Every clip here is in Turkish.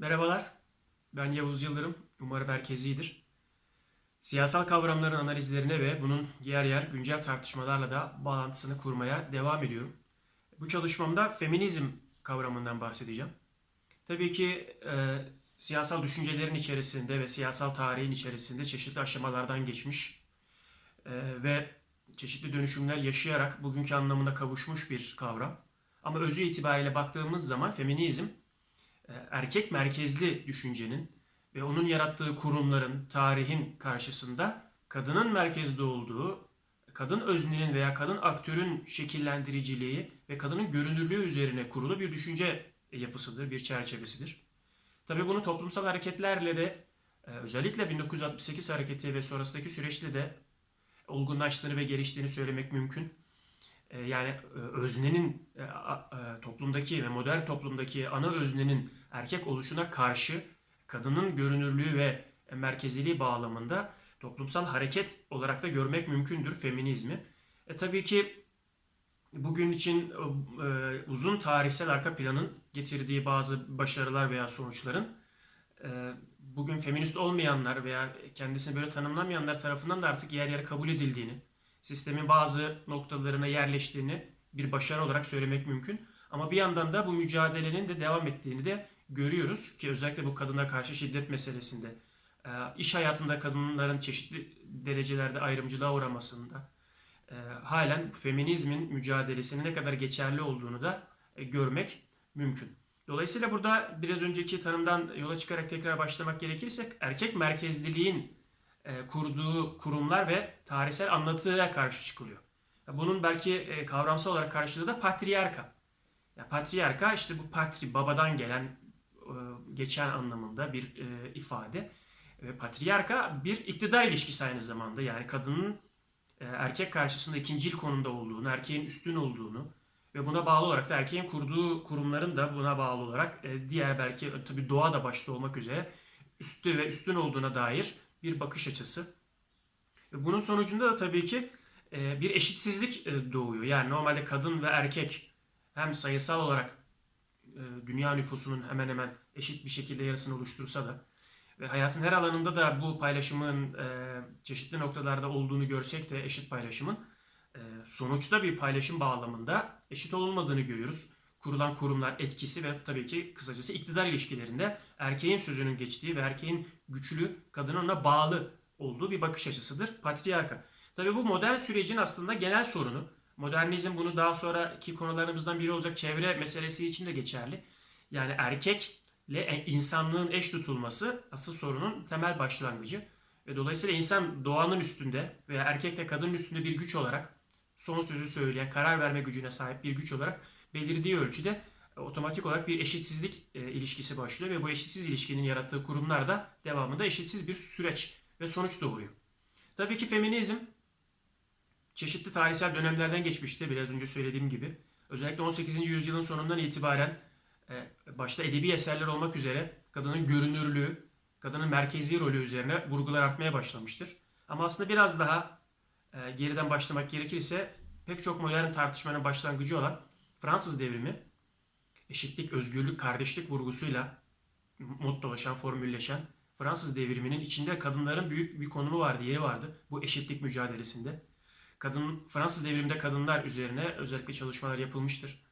Merhabalar, ben Yavuz Yıldırım. Umarım herkes iyidir. Siyasal kavramların analizlerine ve bunun yer yer güncel tartışmalarla da bağlantısını kurmaya devam ediyorum. Bu çalışmamda feminizm kavramından bahsedeceğim. Tabii ki e, siyasal düşüncelerin içerisinde ve siyasal tarihin içerisinde çeşitli aşamalardan geçmiş e, ve çeşitli dönüşümler yaşayarak bugünkü anlamına kavuşmuş bir kavram. Ama özü itibariyle baktığımız zaman feminizm erkek merkezli düşüncenin ve onun yarattığı kurumların, tarihin karşısında kadının merkezde olduğu, kadın öznenin veya kadın aktörün şekillendiriciliği ve kadının görünürlüğü üzerine kurulu bir düşünce yapısıdır, bir çerçevesidir. Tabii bunu toplumsal hareketlerle de e, özellikle 1968 hareketi ve sonrasındaki süreçte de olgunlaştığını ve geliştiğini söylemek mümkün. E, Yani e, öznenin e, toplumdaki ve modern toplumdaki ana öznenin erkek oluşuna karşı kadının görünürlüğü ve merkeziliği bağlamında toplumsal hareket olarak da görmek mümkündür feminizmi. E tabii ki bugün için uzun tarihsel arka planın getirdiği bazı başarılar veya sonuçların bugün feminist olmayanlar veya kendisini böyle tanımlamayanlar tarafından da artık yer yer kabul edildiğini, sistemin bazı noktalarına yerleştiğini bir başarı olarak söylemek mümkün. Ama bir yandan da bu mücadelenin de devam ettiğini de görüyoruz ki özellikle bu kadına karşı şiddet meselesinde, e, iş hayatında kadınların çeşitli derecelerde ayrımcılığa uğramasında, e, halen feminizmin mücadelesinin ne kadar geçerli olduğunu da e, görmek mümkün. Dolayısıyla burada biraz önceki tanımdan yola çıkarak tekrar başlamak gerekirse erkek merkezliliğin kurduğu kurumlar ve tarihsel anlatıya karşı çıkılıyor. Bunun belki e, kavramsal olarak karşılığı da patriarka. Ya patriarka işte bu patri babadan gelen e, geçen anlamında bir e, ifade. Ve patriarka bir iktidar ilişkisi aynı zamanda. Yani kadının e, erkek karşısında ikincil konumda olduğunu, erkeğin üstün olduğunu ve buna bağlı olarak da erkeğin kurduğu kurumların da buna bağlı olarak e, diğer belki e, tabii doğa da başta olmak üzere üstü ve üstün olduğuna dair bir bakış açısı. Ve bunun sonucunda da tabii ki e, bir eşitsizlik e, doğuyor. Yani normalde kadın ve erkek hem sayısal olarak e, dünya nüfusunun hemen hemen eşit bir şekilde yarısını oluştursa da ve hayatın her alanında da bu paylaşımın e, çeşitli noktalarda olduğunu görsek de eşit paylaşımın e, sonuçta bir paylaşım bağlamında eşit olmadığını görüyoruz. Kurulan kurumlar etkisi ve tabii ki kısacası iktidar ilişkilerinde erkeğin sözünün geçtiği ve erkeğin güçlü, kadının ona bağlı olduğu bir bakış açısıdır patriarka. Tabii bu modern sürecin aslında genel sorunu. Modernizm bunu daha sonraki konularımızdan biri olacak çevre meselesi için de geçerli. Yani erkekle insanlığın eş tutulması asıl sorunun temel başlangıcı. Ve dolayısıyla insan doğanın üstünde veya erkek de kadının üstünde bir güç olarak son sözü söyleyen, karar verme gücüne sahip bir güç olarak belirdiği ölçüde e, otomatik olarak bir eşitsizlik e, ilişkisi başlıyor ve bu eşitsiz ilişkinin yarattığı kurumlar da devamında eşitsiz bir süreç ve sonuç doğuruyor. Tabii ki feminizm çeşitli tarihsel dönemlerden geçmişti biraz önce söylediğim gibi. Özellikle 18. yüzyılın sonundan itibaren e, başta edebi eserler olmak üzere kadının görünürlüğü, kadının merkezi rolü üzerine vurgular artmaya başlamıştır. Ama aslında biraz daha geriden başlamak gerekirse pek çok modern tartışmanın başlangıcı olan Fransız devrimi eşitlik, özgürlük, kardeşlik vurgusuyla mottolaşan, formülleşen Fransız devriminin içinde kadınların büyük bir konumu vardı, yeri vardı bu eşitlik mücadelesinde. Kadın Fransız devriminde kadınlar üzerine özellikle çalışmalar yapılmıştır.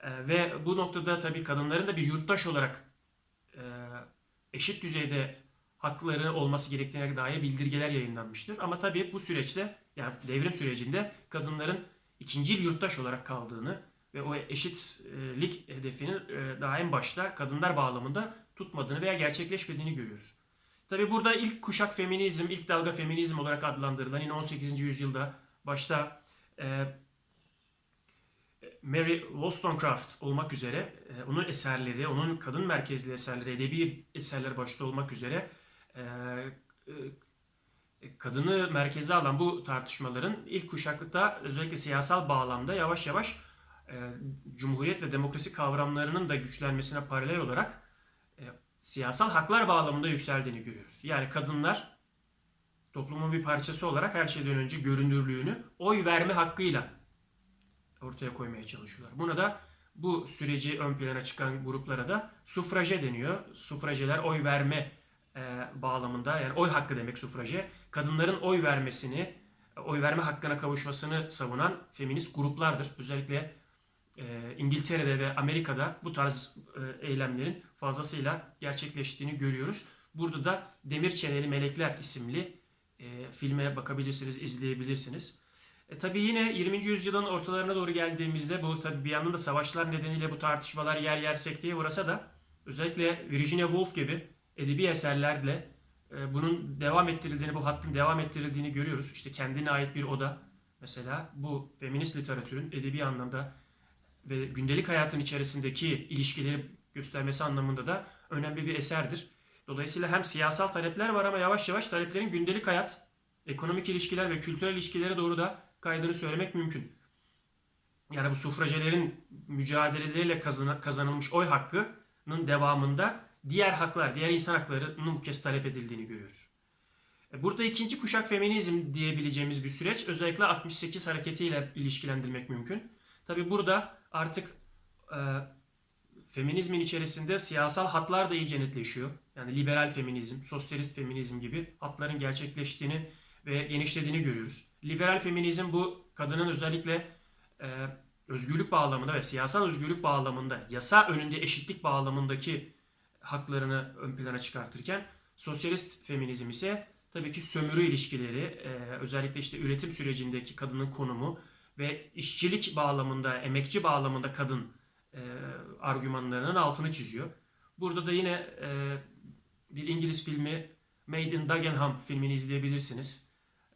E, ve bu noktada tabii kadınların da bir yurttaş olarak e, eşit düzeyde hakları olması gerektiğine dair bildirgeler yayınlanmıştır. Ama tabii bu süreçte yani devrim sürecinde kadınların ikinci bir yurttaş olarak kaldığını ve o eşitlik hedefini e, daha en başta kadınlar bağlamında tutmadığını veya gerçekleşmediğini görüyoruz. Tabii burada ilk kuşak feminizm, ilk dalga feminizm olarak adlandırılan yine 18. yüzyılda başta e, Mary Wollstonecraft olmak üzere e, onun eserleri, onun kadın merkezli eserleri, edebi eserler başta olmak üzere kadını merkeze alan bu tartışmaların ilk kuşakta özellikle siyasal bağlamda yavaş yavaş e, cumhuriyet ve demokrasi kavramlarının da güçlenmesine paralel olarak e, siyasal haklar bağlamında yükseldiğini görüyoruz. Yani kadınlar toplumun bir parçası olarak her şeyden önce görünürlüğünü oy verme hakkıyla ortaya koymaya çalışıyorlar. Buna da bu süreci ön plana çıkan gruplara da sufraje deniyor. Sufrajeler oy verme e, bağlamında yani oy hakkı demek sufraje. Kadınların oy vermesini, oy verme hakkına kavuşmasını savunan feminist gruplardır. Özellikle e, İngiltere'de ve Amerika'da bu tarz e, eylemlerin fazlasıyla gerçekleştiğini görüyoruz. Burada da Demir Çeneli Melekler isimli e, filme bakabilirsiniz, izleyebilirsiniz. E, tabii yine 20. yüzyılın ortalarına doğru geldiğimizde bu tabii bir yandan da savaşlar nedeniyle bu tartışmalar yer yer sekteye uğrasa da özellikle Virginia Woolf gibi edebi eserlerle e, bunun devam ettirildiğini, bu hattın devam ettirildiğini görüyoruz. İşte kendine ait bir oda mesela bu feminist literatürün edebi anlamda ve gündelik hayatın içerisindeki ilişkileri göstermesi anlamında da önemli bir eserdir. Dolayısıyla hem siyasal talepler var ama yavaş yavaş taleplerin gündelik hayat, ekonomik ilişkiler ve kültürel ilişkilere doğru da kaydığını söylemek mümkün. Yani bu sufrajelerin mücadeleleriyle kazanılmış oy hakkının devamında diğer haklar, diğer insan haklarının bu kez talep edildiğini görüyoruz. E, Burada ikinci kuşak feminizm diyebileceğimiz bir süreç özellikle 68 hareketiyle ilişkilendirmek mümkün. Tabi burada artık e, feminizmin içerisinde siyasal hatlar da iyice netleşiyor. Yani liberal feminizm, sosyalist feminizm gibi hatların gerçekleştiğini ve genişlediğini görüyoruz. Liberal feminizm bu kadının özellikle e, özgürlük bağlamında ve siyasal özgürlük bağlamında, yasa önünde eşitlik bağlamındaki haklarını ön plana çıkartırken sosyalist feminizm ise tabii ki sömürü ilişkileri, e, özellikle işte üretim sürecindeki kadının konumu ve işçilik bağlamında, emekçi bağlamında kadın e, argümanlarının altını çiziyor. Burada da yine e, bir İngiliz filmi Made in Dagenham filmini izleyebilirsiniz.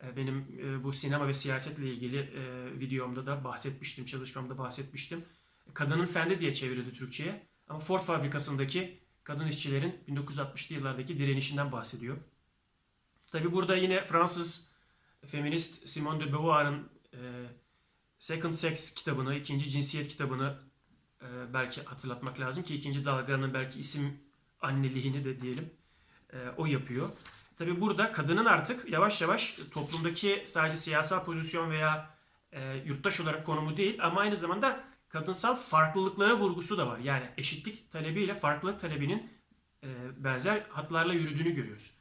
E, benim e, bu sinema ve siyasetle ilgili e, videomda da bahsetmiştim, çalışmamda bahsetmiştim. Kadının Fendi diye çevrildi Türkçe'ye. Ama Ford fabrikasındaki kadın işçilerin 1960'lı yıllardaki direnişinden bahsediyor. Tabi burada yine Fransız feminist Simone de Beauvoir'ın e, Second Sex kitabını, ikinci cinsiyet kitabını e, belki hatırlatmak lazım ki ikinci dalganın belki isim anneliğini de diyelim e, o yapıyor. Tabi burada kadının artık yavaş yavaş toplumdaki sadece siyasal pozisyon veya e, yurttaş olarak konumu değil ama aynı zamanda kadınsal farklılıklara vurgusu da var. Yani eşitlik talebiyle farklılık talebinin e, benzer hatlarla yürüdüğünü görüyoruz.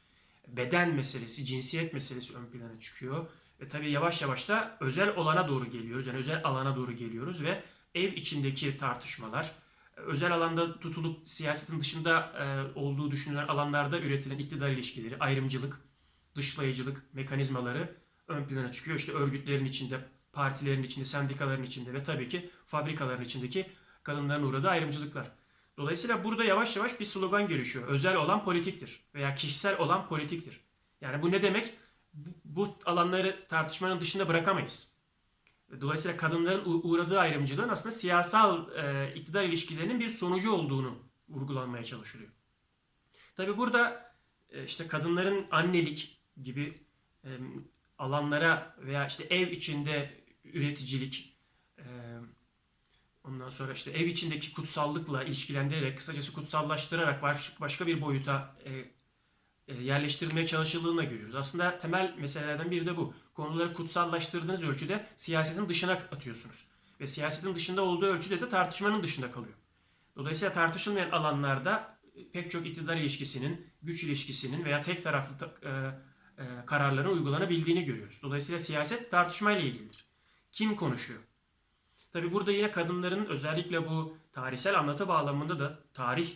Beden meselesi, cinsiyet meselesi ön plana çıkıyor. Ve tabii yavaş yavaş da özel olana doğru geliyoruz. Yani özel alana doğru geliyoruz ve ev içindeki tartışmalar, özel alanda tutulup siyasetin dışında e, olduğu düşünülen alanlarda üretilen iktidar ilişkileri, ayrımcılık, dışlayıcılık mekanizmaları ön plana çıkıyor. İşte örgütlerin içinde, partilerin içinde, sendikaların içinde ve tabii ki fabrikaların içindeki kadınların uğradığı ayrımcılıklar. Dolayısıyla burada yavaş yavaş bir slogan gelişiyor. Özel olan politiktir veya kişisel olan politiktir. Yani bu ne demek? Bu, alanları tartışmanın dışında bırakamayız. Dolayısıyla kadınların uğradığı ayrımcılığın aslında siyasal e, iktidar ilişkilerinin bir sonucu olduğunu vurgulanmaya çalışılıyor. Tabi burada e, işte kadınların annelik gibi e, alanlara veya işte ev içinde üreticilik, e, ondan sonra işte ev içindeki kutsallıkla ilişkilendirerek, kısacası kutsallaştırarak baş- başka bir boyuta e, e, yerleştirilmeye çalışıldığını görüyoruz. Aslında temel meselelerden biri de bu. Konuları kutsallaştırdığınız ölçüde siyasetin dışına atıyorsunuz. Ve siyasetin dışında olduğu ölçüde de tartışmanın dışında kalıyor. Dolayısıyla tartışılmayan alanlarda e, pek çok iktidar ilişkisinin, güç ilişkisinin veya tek taraflı ta- e, e, kararların uygulanabildiğini görüyoruz. Dolayısıyla siyaset tartışmayla ilgilidir. Kim konuşuyor? Tabi burada yine kadınların özellikle bu tarihsel anlatı bağlamında da tarih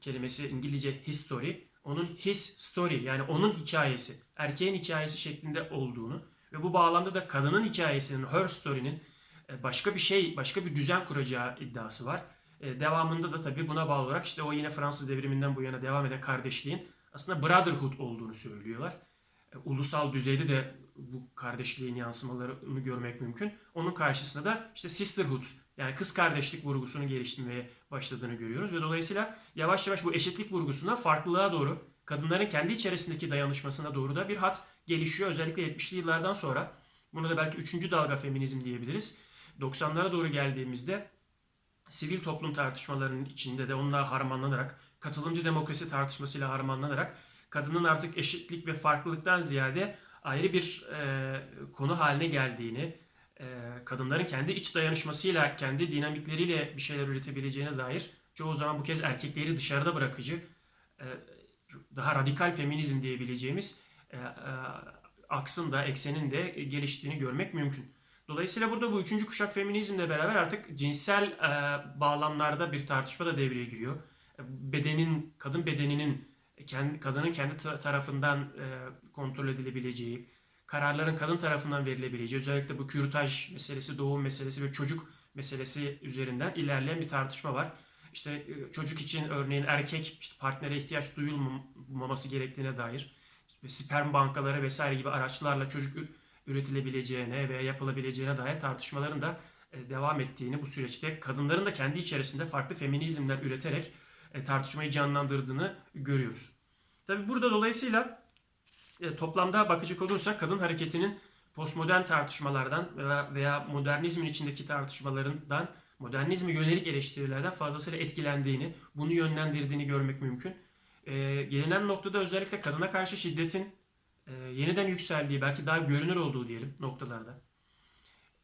kelimesi İngilizce history, onun his story yani onun hikayesi, erkeğin hikayesi şeklinde olduğunu ve bu bağlamda da kadının hikayesinin, her story'nin e, başka bir şey, başka bir düzen kuracağı iddiası var. E, Devamında da tabii buna bağlı olarak işte o yine Fransız devriminden bu yana devam eden kardeşliğin aslında brotherhood olduğunu söylüyorlar. E, Ulusal düzeyde de bu kardeşliğin yansımalarını görmek mümkün. Onun karşısında da işte sisterhood yani kız kardeşlik vurgusunu geliştirmeye başladığını görüyoruz ve dolayısıyla yavaş yavaş bu eşitlik vurgusundan farklılığa doğru kadınların kendi içerisindeki dayanışmasına doğru da bir hat gelişiyor. Özellikle 70'li yıllardan sonra buna da belki 3. dalga feminizm diyebiliriz. 90'lara doğru geldiğimizde sivil toplum tartışmalarının içinde de onunla harmanlanarak, katılımcı demokrasi tartışmasıyla harmanlanarak kadının artık eşitlik ve farklılıktan ziyade ayrı bir e, konu haline geldiğini, kadınların kendi iç dayanışmasıyla, kendi dinamikleriyle bir şeyler üretebileceğine dair çoğu zaman bu kez erkekleri dışarıda bırakıcı, e, daha radikal feminizm diyebileceğimiz e, e, aksın da eksenin de geliştiğini görmek mümkün. Dolayısıyla burada bu üçüncü kuşak feminizmle beraber artık cinsel bağlamlarda bir tartışma da devreye giriyor. Bedenin, kadın bedeninin kendi, kadının kendi ta- tarafından kontrol edilebileceği, kararların kadın tarafından verilebileceği, özellikle bu kürtaj meselesi, doğum meselesi ve çocuk meselesi üzerinden ilerleyen bir tartışma var. İşte e, çocuk için örneğin erkek işte partnere ihtiyaç duyulmaması gerektiğine dair sperm bankaları vesaire gibi araçlarla çocuk üretilebileceğine veya yapılabileceğine dair tartışmaların da e, devam ettiğini bu süreçte kadınların da kendi içerisinde farklı feminizmler üreterek e, tartışmayı canlandırdığını görüyoruz. Tabi burada dolayısıyla e, toplamda bakacak olursak kadın hareketinin postmodern tartışmalardan veya, veya modernizmin içindeki tartışmalarından modernizme yönelik eleştirilerden fazlasıyla etkilendiğini, bunu yönlendirdiğini görmek mümkün. E, gelinen noktada özellikle kadına karşı şiddetin e, yeniden yükseldiği, belki daha görünür olduğu diyelim noktalarda.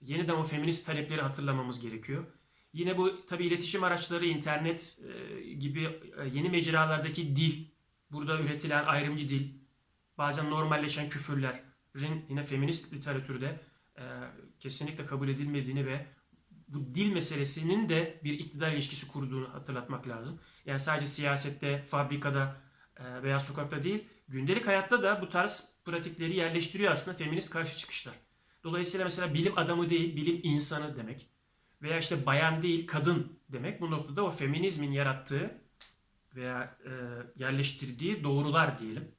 Yeniden o feminist talepleri hatırlamamız gerekiyor. Yine bu tabii iletişim araçları, internet e, gibi e, yeni mecralardaki dil, burada üretilen ayrımcı dil, bazen normalleşen küfürlerin yine feminist literatürde e, kesinlikle kabul edilmediğini ve bu dil meselesinin de bir iktidar ilişkisi kurduğunu hatırlatmak lazım. Yani sadece siyasette, fabrikada e, veya sokakta değil, gündelik hayatta da bu tarz pratikleri yerleştiriyor aslında feminist karşı çıkışlar. Dolayısıyla mesela bilim adamı değil, bilim insanı demek veya işte bayan değil, kadın demek bu noktada o feminizmin yarattığı veya e, yerleştirdiği doğrular diyelim.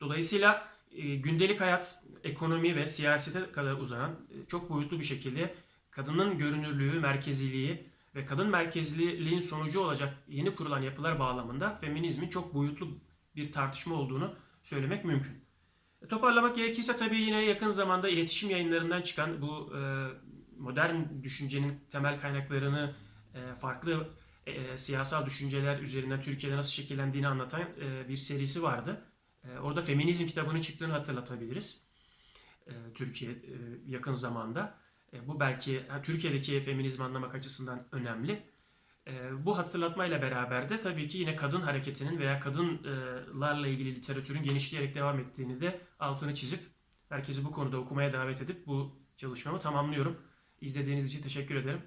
Dolayısıyla e, gündelik hayat, ekonomi ve siyasete kadar uzanan e, çok boyutlu bir şekilde kadının görünürlüğü, merkeziliği ve kadın merkezliliğin sonucu olacak yeni kurulan yapılar bağlamında feminizmin çok boyutlu bir tartışma olduğunu söylemek mümkün. E, toparlamak gerekirse tabii yine yakın zamanda iletişim yayınlarından çıkan bu modern düşüncenin temel kaynaklarını farklı siyasal düşünceler üzerinden Türkiye'de nasıl şekillendiğini anlatan bir serisi vardı. E, orada feminizm kitabının çıktığını hatırlatabiliriz. E, Türkiye e, yakın zamanda. E, bu belki Türkiye'deki feminizmi anlamak açısından önemli. Bu hatırlatmayla beraber de tabii ki yine kadın hareketinin veya kadınlarla ilgili literatürün genişleyerek devam ettiğini de altını çizip herkesi bu konuda okumaya davet edip bu çalışmamı tamamlıyorum. İzlediğiniz için teşekkür ederim.